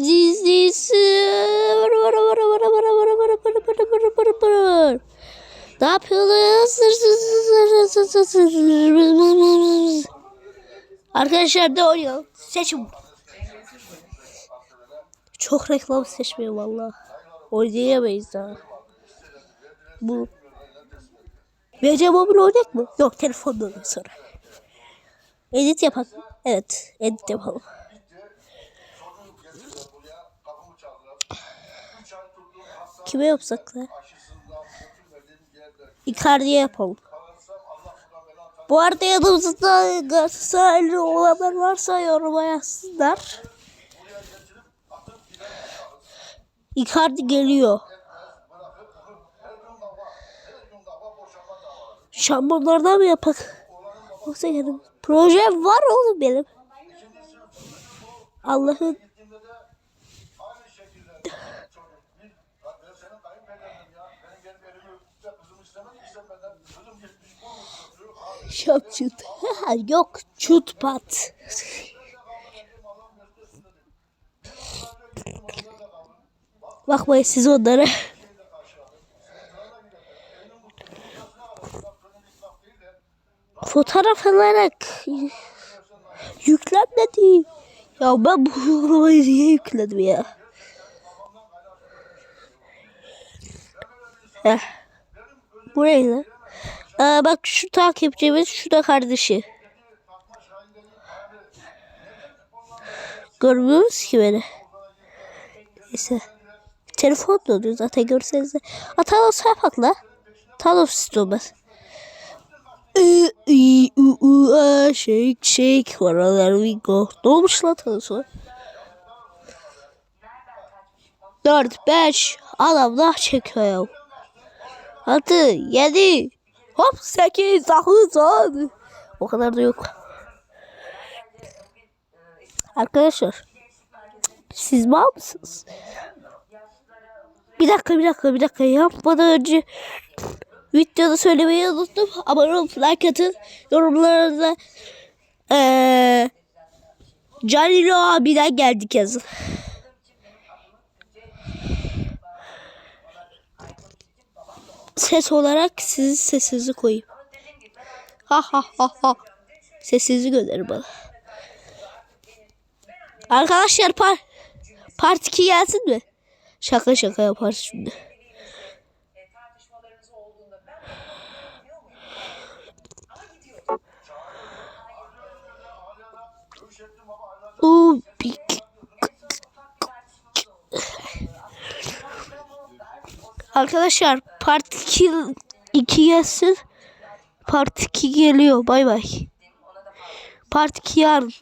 dizisi. Ne yapıyorsunuz? Arkadaşlar ne oynayalım? Seçin. Çok reklam seçmiyor valla. Oynayamayız daha. Bu. VC Mobile oynayak mı? Yok telefondan sonra. Edit yapalım. Evet edit yapalım. Kime yapsak da? Icardi'ye yapalım. Bu arada yanımızda Galatasaraylı olanlar varsa yoruma yazsınlar. Icardi geliyor. Şambonlardan mı yapak? Yoksa yani proje var oğlum benim. Allah'ın Şapçut. Yok çut pat. Bakmayın siz onlara. Fotoğraf alarak yüklenmedi. Ya ben bu uygulamayı niye yükledim ya? Heh. Burayla. Aa, bak şu takipçimiz şu da kardeşi. Görmüyoruz ki beni. Neyse. Telefon da oluyor zaten görseniz de. Aa, Thanos yapak la. Thanos istemez. Shake shake. Where there we go. Ne olmuş lan Thanos'a? 4-5 adamlar çekiyor. 6, 7. Hop 8, 9, 10. O kadar da yok. Arkadaşlar. Siz mal mısınız? Bir dakika bir dakika bir dakika yapmadan önce videoda söylemeyi unuttum. Abone olup like atın. Yorumlarınıza eee Canilo abiden geldik yazın. ses olarak sizi sessizi koyayım. Ha ha ha ha. Sessizi gönder bana. Arkadaşlar par part 2 gelsin mi? Şaka şaka yapar şimdi. Oo, Arkadaşlar part 2 2 gelsin. Part 2 geliyor. Bay bay. Part 2 yarın.